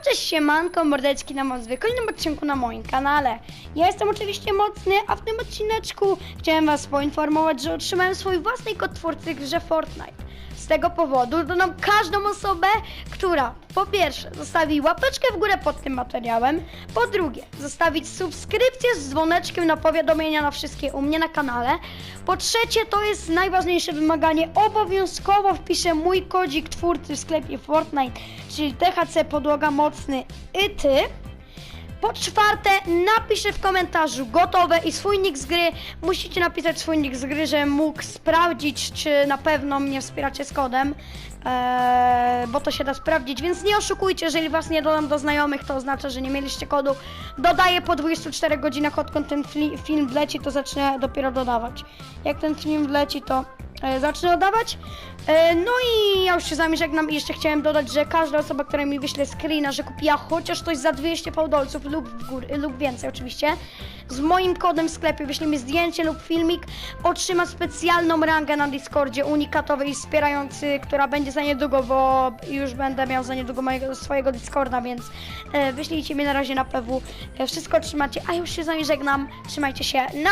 cześć siemanko, mordeczki na moc w kolejnym odcinku na moim kanale. Ja jestem oczywiście Mocny, a w tym odcineczku chciałem was poinformować, że otrzymałem swój własny kod twórcy grze Fortnite. Z tego powodu dodam każdą osobę, która po pierwsze zostawi łapeczkę w górę pod tym materiałem, po drugie zostawić subskrypcję z dzwoneczkiem na powiadomienia na wszystkie u mnie na kanale, po trzecie to jest najważniejsze wymaganie, obowiązkowo wpiszę mój kodzik twórcy w sklepie Fortnite, czyli THC podłoga mocny i ty. Po czwarte, napiszę w komentarzu gotowe i swój nick z gry. Musicie napisać swój nick z gry, żebym mógł sprawdzić, czy na pewno mnie wspieracie z kodem, eee, bo to się da sprawdzić, więc nie oszukujcie, jeżeli was nie dodam do znajomych, to oznacza, że nie mieliście kodu. Dodaję po 24 godzinach, odkąd ten film wleci, to zacznę dopiero dodawać. Jak ten film wleci, to e, zacznę dodawać. E, no i ja już się z wami żegnam i jeszcze chciałem dodać, że każda osoba, która mi wyśle screena, że kupiła chociaż coś za 200 fałdolców lub, w lub więcej oczywiście, z moim kodem w sklepie wyśle mi zdjęcie lub filmik, otrzyma specjalną rangę na Discordzie unikatowej wspierający, która będzie za niedługo, bo już będę miał za niedługo mojego swojego Discorda, więc e, wyślijcie mi na razie na PW. E, wszystko otrzymacie, a już się z wami żegnam. Trzymajcie się. Na!